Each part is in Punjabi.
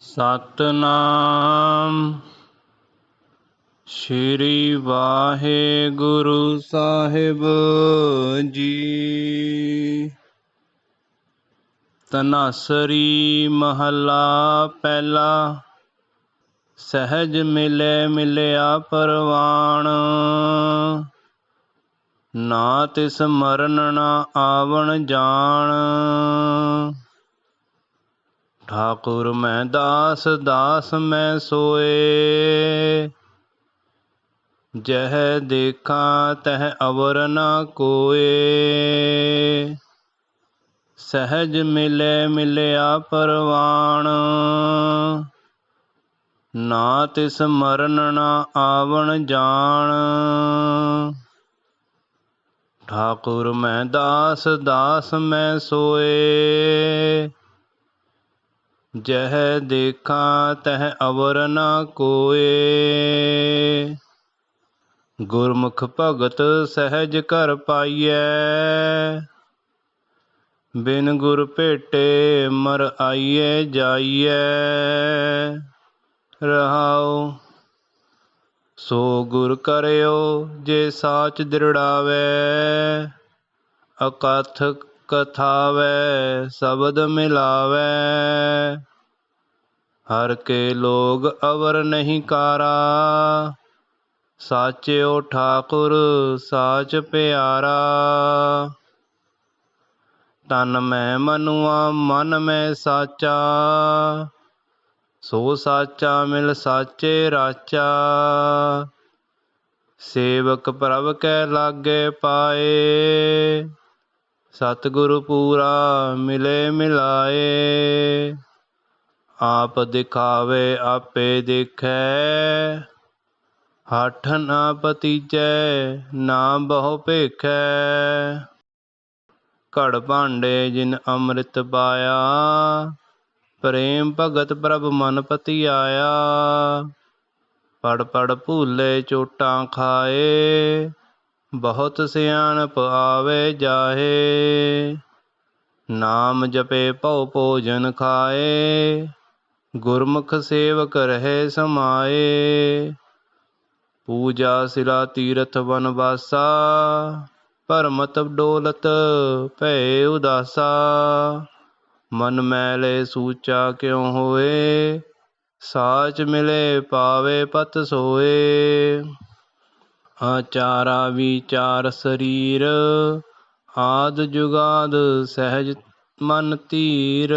ਸਤਨਾਮ। ਸ਼੍ਰੀ ਵਾਹਿਗੁਰੂ ਸਾਹਿਬ ਜੀ। ਤਨਾਸਰੀ ਮਹੱਲਾ ਪਹਿਲਾ। ਸਹਿਜ ਮਿਲੇ ਮਿਲਿਆ ਪਰਵਾਣ। ਨਾ ਤਿਸ ਮਰਨ ਨਾ ਆਵਣ ਜਾਣ। ਠਾਕੁਰ ਮੈਂ ਦਾਸ ਦਾਸ ਮੈਂ ਸੋਏ। ਜਹ ਦੇਖਾਂ, ਤਹ ਅਵਰ ਨਾ ਕੋਏ। ਸਹਿਜ ਮਿਲੇ, ਮਿਲਿਆ ਪਰਵਾਣ। ਨਾ ਤਿਸ ਮਰਨ, ਨਾ ਆਵਣ ਜਾਣ। ਠਾਕੁਰ ਮੈਂ ਦਾਸ ਦਾਸ ਮੈਂ ਸੋਏ। ਜਹ ਦੇਖਾਂ ਤਹ ਅਵਰ ਨਾ ਕੋਏ। ਗੁਰਮੁਖ ਭਗਤ ਸਹਿਜ ਕਰ ਪਾਈਐ। ਬਿਨ ਗੁਰ ਭੇਟੇ ਮਰ ਆਈਏ ਜਾਈਐ। ਰਹਾਉ, ਸੋ ਗੁਰ ਕਰਿਓ ਜੇ ਸਾਚ ਦ੍ਰਿੜਾਵੇ। ਅਕਥ ਕਥਾਵੈ, ਸ਼ਬਦ ਮਿਲਾਵੈ। ਹਰ ਕੇ ਲੋਗ ਅਵਰ ਨਹੀਂ ਕਾਰਾ। ਸਾਚਿਓ ਠਾਕੁਰ, ਸਾਚ ਪਿਆਰਾ। ਤਨ ਮੈਂ ਮਨੁਆ, ਮਨ ਮੈਂ ਸਾਚਾ। ਸੋ ਸਾਚਾ ਮਿਲ ਸਾਚੇ ਰਾਚਾ। ਸੇਵਕ ਪ੍ਰਭ ਕੈ ਲਾਗੇ ਪਾਏ। ਸਤਿਗੁਰੂ ਪੂਰਾ ਮਿਲੇ ਮਿਲਾਏ। ਆਪ ਦਿਖਾਵੇ, ਆਪੇ ਦੇਖੈ। ਹੱਠ ਨਾ ਪਤੀਜੈ ਨਾ ਬਹੁ ਭੇਖੈ। ਘੜ ਭਾਂਡੇ ਜਿਨ ਅੰਮ੍ਰਿਤ ਪਾਇਆ, ਪ੍ਰੇਮ ਭਗਤ ਪ੍ਰਭ ਮਨ ਪਤੀ ਆਇਆ ਪੜ ਪੜ ਭੂਲੇ ਚੋਟਾਂ ਖਾਏ, ਬਹੁਤ ਸਿਆਣਪ ਆਵੇ ਜਾਹੇ। ਨਾਮ ਜਪੇ ਭਉ ਭੋਜਨ ਖਾਏ ਗੁਰਮੁਖ ਸੇਵਕ ਰਹੇ ਸਮਾਏ, ਪੂਜਾ ਸਿਲਾ ਤੀਰਥ ਵਨ ਵਾਸਾ ਭਰਮਤ ਡੋਲਤ ਭੈ ਉਦਾਸਾ। ਮਨ ਮੈਲੇ ਸੂਚਾ ਕਿਉ ਹੋਏ? ਸਾਚ ਮਿਲੇ ਪਾਵੇ ਪਤ ਸੋਏ। ਆਚਾਰਾ ਵਿਚਾਰ ਸਰੀਰ, ਆਦ ਜੁਗਾਦ ਸਹਿਜ ਮਨ ਧੀਰ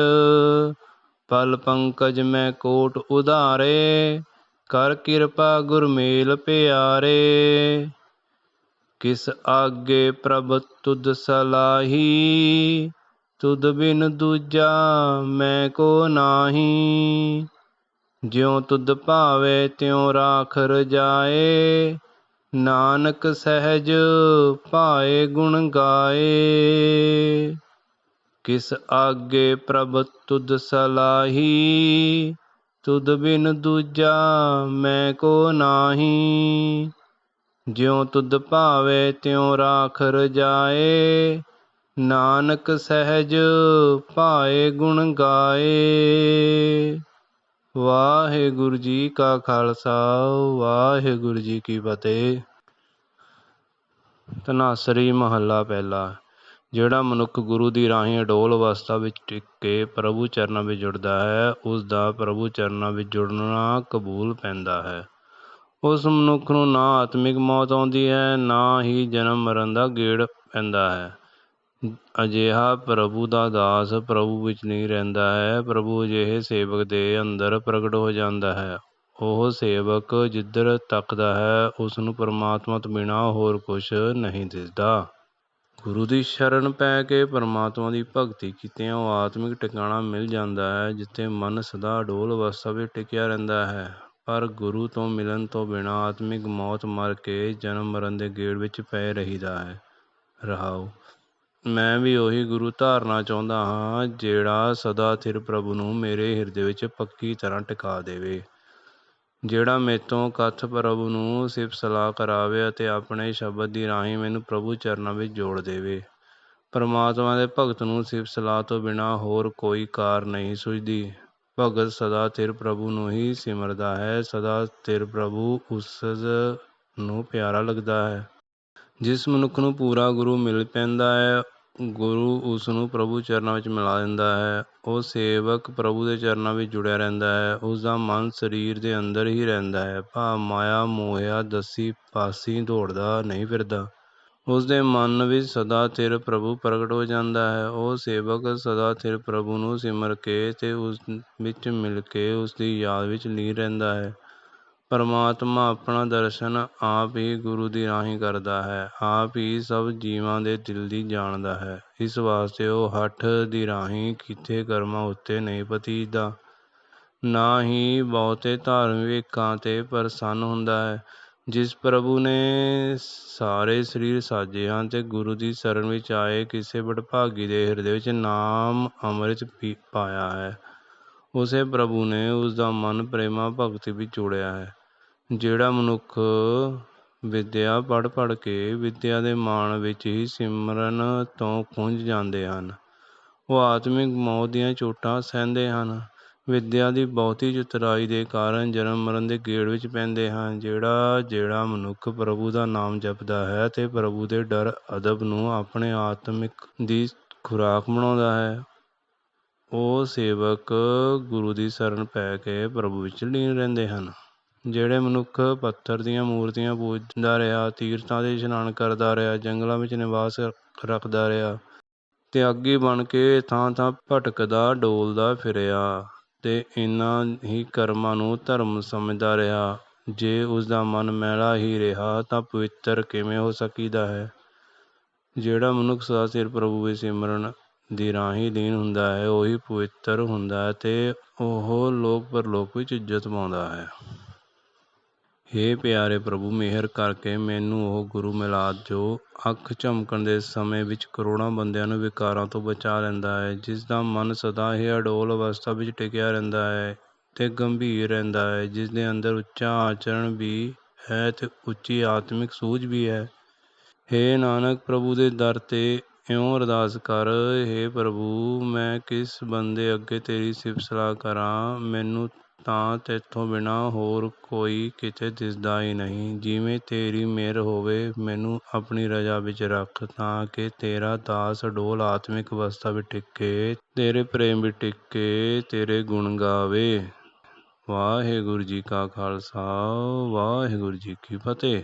ਪਲ ਪੰਕਜ ਮੈਂ ਕੋਟ ਉਧਾਰੇ, ਕਰ ਕਿਰਪਾ ਗੁਰਮੇਲ ਪਿਆਰੇ। ਕਿਸ ਆਗੇ ਪ੍ਰਭ ਤੁਧ ਸਲਾਹੀ, ਤੁਧ ਬਿਨ ਦੂਜਾ ਮੈਂ ਕੋ ਨਾਹੀ। ਜਿਉ ਤੁਧ ਭਾਵੇ ਤਿਉ ਰਾਖ ਰਜਾਏ, ਨਾਨਕ ਸਹਿਜ ਭਾਏ ਗੁਣ ਗਾਏ। ਕਿਸ ਆਗੇ ਪ੍ਰਭ ਤੁਧ ਸਲਾਹੀ? ਤੁਧ ਬਿਨ ਦੂਜਾ ਮੈਂ ਕੋ ਨਾਹੀ। ਜਿਉ ਤੁਧ ਭਾਵੇ ਤਿਉ ਰਾਖ ਰਜਾਏ। ਨਾਨਕ ਸਹਿਜ ਭਾਏ ਗੁਣ ਗਾਏ। ਵਾਹਿਗੁਰੂ ਜੀ ਕਾ ਖਾਲਸਾ, ਵਾਹਿਗੁਰੂ ਜੀ ਕੀ ਫਤਿਹ। ਤਨਾਸਰੀ ਮਹੱਲਾ ਪਹਿਲਾ। ਜਿਹੜਾ ਮਨੁੱਖ ਗੁਰੂ ਦੀ ਰਾਹੀਂ ਅਡੋਲ ਅਵਸਥਾ ਵਿੱਚ ਟਿਕ ਕੇ ਪ੍ਰਭੂ ਚਰਨਾਂ ਵਿੱਚ ਜੁੜਦਾ ਹੈ ਉਸ ਦਾ ਪ੍ਰਭੂ ਚਰਨਾਂ ਵਿੱਚ ਜੁੜਨਾ ਕਬੂਲ ਪੈਂਦਾ ਹੈ। ਉਸ ਮਨੁੱਖ ਨੂੰ ਨਾ ਆਤਮਿਕ ਮੌਤ ਆਉਂਦੀ ਹੈ, ਨਾ ਹੀ ਜਨਮ ਮਰਨ ਦਾ ਗੇੜ ਪੈਂਦਾ ਹੈ। ਅਜਿਹਾ ਪ੍ਰਭੂ ਦਾ ਦਾਸ ਪ੍ਰਭੂ ਵਿੱਚ ਨਹੀਂ ਰਹਿੰਦਾ ਹੈ, ਪ੍ਰਭੂ ਅਜਿਹੇ ਸੇਵਕ ਦੇ ਅੰਦਰ ਪ੍ਰਗਟ ਹੋ ਜਾਂਦਾ ਹੈ। ਉਹ ਸੇਵਕ ਜਿੱਧਰ ਤੱਕਦਾ ਹੈ ਉਸ ਨੂੰ ਪਰਮਾਤਮਾ ਤੋਂ ਬਿਨਾਂ ਹੋਰ ਕੁਝ ਨਹੀਂ ਦਿਸਦਾ। ਗੁਰੂ ਦੀ ਸ਼ਰਨ ਪੈ ਕੇ ਪਰਮਾਤਮਾ ਦੀ ਭਗਤੀ ਕੀਤਿਆਂ ਉਹ ਆਤਮਿਕ ਟਿਕਾਣਾ ਮਿਲ ਜਾਂਦਾ ਹੈ, ਜਿੱਥੇ ਮਨ ਸਦਾ ਅਡੋਲ ਅਵਸਥਾ ਵਿੱਚ ਟਿਕਿਆ ਰਹਿੰਦਾ ਹੈ। ਪਰ ਗੁਰੂ ਤੋਂ ਮਿਲਣ ਤੋਂ ਬਿਨਾਂ ਆਤਮਿਕ ਮੌਤ ਮਰ ਕੇ ਜਨਮ ਮਰਨ ਦੇ ਗੇੜ ਵਿੱਚ ਪੈ ਰਹੀਦਾ ਹੈ। ਰਹਾਉ ਮੈਂ ਵੀ ਉਹੀ ਗੁਰੂ ਧਾਰਨਾ ਚਾਹੁੰਦਾ ਹਾਂ, ਜਿਹੜਾ ਸਦਾ ਥਿਰ ਪ੍ਰਭੂ ਨੂੰ ਮੇਰੇ ਹਿਰਦੇ ਵਿੱਚ ਪੱਕੀ ਤਰ੍ਹਾਂ ਟਿਕਾ ਦੇਵੇ। ਜਿਹੜਾ ਮੇਤੋਂ ਕਥ ਪ੍ਰਭੂ ਨੂੰ ਸਿਫਤ ਸਲਾਹ ਕਰਾਵੇ ਅਤੇ ਆਪਣੇ ਸ਼ਬਦ ਦੀ ਰਾਹੀਂ ਮੈਨੂੰ ਪ੍ਰਭੂ ਚਰਨਾਂ ਵਿੱਚ ਜੋੜ ਦੇਵੇ। ਪਰਮਾਤਮਾ ਦੇ ਭਗਤ ਨੂੰ ਸਿਫਤ ਸਲਾਹ ਤੋਂ ਬਿਨਾਂ ਹੋਰ ਕੋਈ ਕਾਰ ਨਹੀਂ ਸੁਝਦੀ। ਭਗਤ ਸਦਾ ਥਿਰ ਪ੍ਰਭੂ ਨੂੰ ਹੀ ਸਿਮਰਦਾ ਹੈ, ਸਦਾ ਥਿਰ ਪ੍ਰਭੂ ਉਸ ਨੂੰ ਪਿਆਰਾ ਲੱਗਦਾ ਹੈ। ਜਿਸ ਮਨੁੱਖ ਨੂੰ ਪੂਰਾ ਗੁਰੂ ਮਿਲ ਪੈਂਦਾ ਹੈ ਗੁਰੂ ਉਸ ਨੂੰ ਪ੍ਰਭੂ ਚਰਨਾਂ ਵਿੱਚ ਮਿਲਾ ਦਿੰਦਾ ਹੈ। ਉਹ ਸੇਵਕ ਪ੍ਰਭੂ ਦੇ ਚਰਨਾਂ ਵਿੱਚ ਜੁੜਿਆ ਰਹਿੰਦਾ ਹੈ। ਉਸ ਦਾ ਮਨ ਸਰੀਰ ਦੇ ਅੰਦਰ ਹੀ ਰਹਿੰਦਾ ਹੈ। ਭਾਵ ਮਾਇਆ, ਮੋਹਿਆ, ਦਸੀ, ਪਾਸੀ ਦੌੜਦਾ ਨਹੀਂ ਫਿਰਦਾ। ਉਸ ਦੇ ਮਨ ਵਿੱਚ ਸਦਾ ਥਿਰ ਪ੍ਰਭੂ ਪ੍ਰਗਟ ਹੋ ਜਾਂਦਾ ਹੈ। ਉਹ ਸੇਵਕ ਸਦਾ ਥਿਰ ਪ੍ਰਭੂ ਨੂੰ ਸਿਮਰ ਕੇ ਤੇ ਉਸ ਵਿੱਚ ਮਿਲ ਕੇ ਉਸ ਦੀ ਯਾਦ ਵਿੱਚ ਲੀਨ ਰਹਿੰਦਾ ਹੈ। ਪਰਮਾਤਮਾ ਆਪਣਾ ਦਰਸ਼ਨ ਆਪ ਹੀ ਗੁਰੂ ਦੀ ਰਾਹੀਂ ਕਰਦਾ ਹੈ, ਆਪ ਹੀ ਸਭ ਜੀਵਾਂ ਦੇ ਦਿਲ ਦੀ ਜਾਣਦਾ ਹੈ। ਇਸ ਵਾਸਤੇ ਉਹ ਹੱਠ ਦੀ ਰਾਹੀਂ ਕੀਤੇ ਕਰਮਾਂ ਉੱਤੇ ਨਹੀਂ ਪਤੀਦਾ। ਨਾ ਹੀ ਬਹੁਤੇ ਧਾਰਮਿਕਾਂ ਤੇ ਪ੍ਰਸੰਨ ਹੁੰਦਾ ਹੈ। ਜਿਸ ਪ੍ਰਭੂ ਨੇ ਸਾਰੇ ਸਰੀਰ ਸਾਜੇ ਹਨ ਤੇ ਗੁਰੂ ਦੀ ਸ਼ਰਨ ਵਿੱਚ ਆਏ ਕਿਸੇ ਬੜਭਾਗੀ ਦੇ ਹਿਰਦੇ ਵਿੱਚ ਨਾਮ ਅੰਮ੍ਰਿਤ ਪਾਇਆ ਹੈ। ਉਸੇ ਪ੍ਰਭੂ ਨੇ ਉਸ ਦਾ ਮਨ ਪ੍ਰੇਮਾ ਭਗਤੀ ਵਿੱਚ ਜੋੜਿਆ ਹੈ। ਜਿਹੜਾ ਮਨੁੱਖ ਵਿੱਦਿਆ ਪੜ੍ਹ ਪੜ੍ਹ ਕੇ ਵਿੱਦਿਆ ਦੇ ਮਾਣ ਵਿੱਚ ਹੀ ਸਿਮਰਨ ਤੋਂ ਖੁੰਝ ਜਾਂਦੇ ਹਨ। ਉਹ ਆਤਮਿਕ ਮੌਤ ਦੀਆਂ ਚੋਟਾਂ ਸਹਿੰਦੇ ਹਨ। ਵਿੱਦਿਆ ਦੀ ਬਹੁਤੀ ਚਤੁਰਾਈ ਦੇ ਕਾਰਨ ਜਨਮ ਮਰਨ ਦੇ ਗੇੜ ਵਿੱਚ ਪੈਂਦੇ ਹਨ। ਜਿਹੜਾ ਜਿਹੜਾ ਮਨੁੱਖ ਪ੍ਰਭੂ ਦਾ ਨਾਮ ਜਪਦਾ ਹੈ ਅਤੇ ਪ੍ਰਭੂ ਦੇ ਡਰ, ਅਦਬ ਨੂੰ ਆਪਣੇ ਆਤਮਿਕ ਦੀ ਖੁਰਾਕ ਬਣਾਉਂਦਾ ਹੈ, ਉਹ ਸੇਵਕ ਗੁਰੂ ਦੀ ਸ਼ਰਨ ਪੈ ਕੇ ਪ੍ਰਭੂ ਵਿੱਚ ਲੀਨ ਰਹਿੰਦੇ ਹਨ। ਜਿਹੜੇ ਮਨੁੱਖ ਪੱਥਰ ਦੀਆਂ ਮੂਰਤੀਆਂ ਪੂਜਦਾ ਰਿਹਾ, ਤੀਰਥਾਂ 'ਤੇ ਇਸ਼ਨਾਨ ਕਰਦਾ ਰਿਹਾ, ਜੰਗਲਾਂ ਵਿੱਚ ਨਿਵਾਸ ਰੱਖਦਾ ਰਿਹਾ ਤਿਆਗੀ ਬਣ ਕੇ ਥਾਂ ਥਾਂ ਭਟਕਦਾ, ਡੋਲਦਾ ਫਿਰਿਆ ਅਤੇ ਇਹਨਾਂ ਹੀ ਕਰਮਾਂ ਨੂੰ ਧਰਮ ਸਮਝਦਾ ਰਿਹਾ। ਜੇ ਉਸ ਦਾ ਮਨ ਮੈਲਾ ਹੀ ਰਿਹਾ ਤਾਂ ਪਵਿੱਤਰ ਕਿਵੇਂ ਹੋ ਸਕੀਦਾ ਹੈ? ਜਿਹੜਾ ਮਨੁੱਖ ਸਦਾ ਸਿਰ ਪ੍ਰਭੂ ਵਿੱਚ ਸਿਮਰਨ ਦੀ ਰਾਹੀਂ ਲੀਨ ਹੁੰਦਾ ਹੈ, ਉਹੀ ਪਵਿੱਤਰ ਹੁੰਦਾ ਹੈ ਅਤੇ ਉਹ ਲੋਕ ਪਰਲੋਕ ਵਿੱਚ ਇੱਜ਼ਤ ਪਾਉਂਦਾ ਹੈ। ਹੇ ਪਿਆਰੇ ਪ੍ਰਭੂ, ਮਿਹਰ ਕਰਕੇ ਮੈਨੂੰ ਉਹ ਗੁਰੂ ਮਿਲਾ ਜੋ ਅੱਖ ਝਮਕਣ ਦੇ ਸਮੇਂ ਵਿੱਚ ਕਰੋੜਾਂ ਬੰਦਿਆਂ ਨੂੰ ਵਿਕਾਰਾਂ ਤੋਂ ਬਚਾ ਲੈਂਦਾ ਹੈ, ਜਿਸ ਦਾ ਮਨ ਸਦਾ ਹੀ ਅਡੋਲ ਅਵਸਥਾ ਵਿੱਚ ਟਿਕਿਆ ਰਹਿੰਦਾ ਹੈ ਤੇ ਗੰਭੀਰ ਰਹਿੰਦਾ ਹੈ। ਜਿਸ ਦੇ ਅੰਦਰ ਉੱਚਾ ਆਚਰਣ ਵੀ ਹੈ ਤੇ ਉੱਚੀ ਆਤਮਿਕ ਸੂਝ ਵੀ ਹੈ। ਹੇ ਨਾਨਕ ਪ੍ਰਭੂ ਦੇ ਦਰ ਤੇ ਇਉਂ ਅਰਦਾਸ ਕਰ? ਹੇ ਪ੍ਰਭੂ, ਮੈਂ ਕਿਸ ਬੰਦੇ ਅੱਗੇ ਤੇਰੀ ਸਿਫਤ ਸਲਾਹ ਕਰਾਂ? ਮੈਨੂੰ ਤਾਂ ਤੈਥੋਂ ਬਿਨਾਂ ਹੋਰ ਕੋਈ ਕਿਤੇ ਦਿਸਦਾ ਹੀ ਨਹੀਂ। ਜਿਵੇਂ ਤੇਰੀ ਮਿਹਰ ਹੋਵੇ, ਮੈਨੂੰ ਆਪਣੀ ਰਜਾ ਵਿੱਚ ਰੱਖ ਤਾਂ ਕਿ ਤੇਰਾ ਦਾਸ ਅਡੋਲ ਆਤਮਿਕ ਅਵਸਥਾ ਵਿੱਚ ਟਿਕੇ, ਤੇਰੇ ਪ੍ਰੇਮ ਵਿੱਚ ਟਿਕੇ, ਤੇਰੇ ਗੁਣ ਗਾਵੇ। ਵਾਹਿਗੁਰੂ ਜੀ ਕਾ ਖਾਲਸਾ, ਵਾਹਿਗੁਰੂ ਜੀ ਕੀ ਫਤਿਹ।